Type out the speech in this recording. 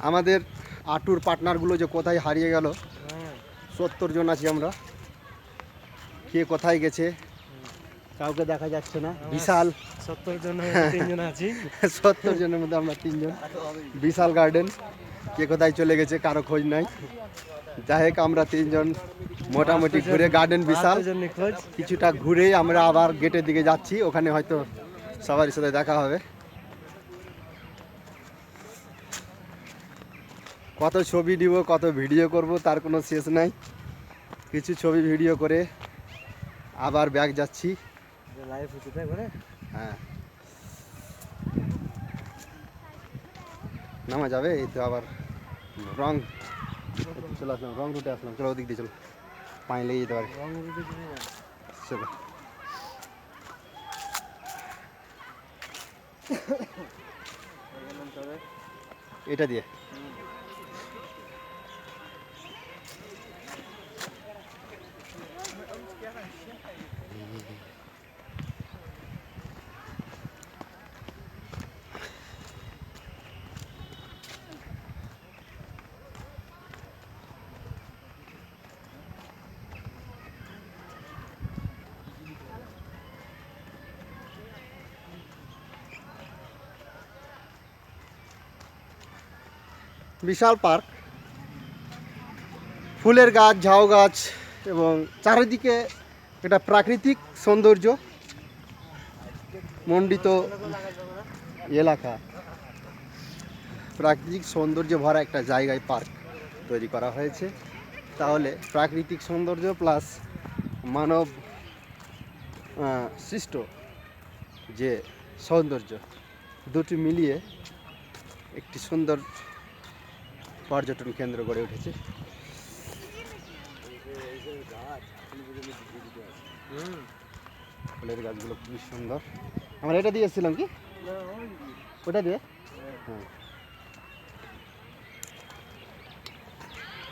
আমাদের আটুর পার্টনারগুলো যে কোথায় হারিয়ে গেল সত্তর জন আছি আমরা। কে কোথায় গেছে কাউকে দেখা যাচ্ছে না। বিশাল। সত্তর জন তিনজন আছি। সত্তর জনের মধ্যে আমরা তিনজন। বিশাল গার্ডেন। কে কোথায় চলে গেছে কারও খোঁজ নাই। যাই হোক আমরা তিনজন মোটামুটি ঘুরে গার্ডেন বিশাল। কিছুটা ঘুরেই আমরা আবার গেটের দিকে যাচ্ছি। ওখানে হয়তো সবার সাথে দেখা হবে। কত ছবি দিব কত ভিডিও করব তার কোনো শেষ নাই। কিছু ছবি ভিডিও করে আবার ব্যাগ যাচ্ছি। হ্যাঁ। নামা যাবে এই তো আবার রং চলে আসলাম রং রুটে আসলাম চলো ওদিক দিয়ে চলো পানি লেগে যেতে পারে। চলো এটা দিয়ে বিশাল পার্ক। ফুলের গাছ, ঝাউ গাছ এবং চারিদিকে এটা প্রাকৃতিক সৌন্দর্য মণ্ডিত এলাকা। প্রাকৃতিক সৌন্দর্য ভরা একটা জায়গায় পার্ক তৈরি করা হয়েছে। তাহলে প্রাকৃতিক সৌন্দর্য প্লাস মানব সৃষ্ট যে সৌন্দর্য, দুটি মিলিয়ে একটি সুন্দর পর্যটন কেন্দ্র গড়ে উঠেছে। ফুলের গাছগুলো খুবই সুন্দর। আমরা এটা দিয়ে এসেছিলাম কি? ওটা দিয়ে? হ্যাঁ।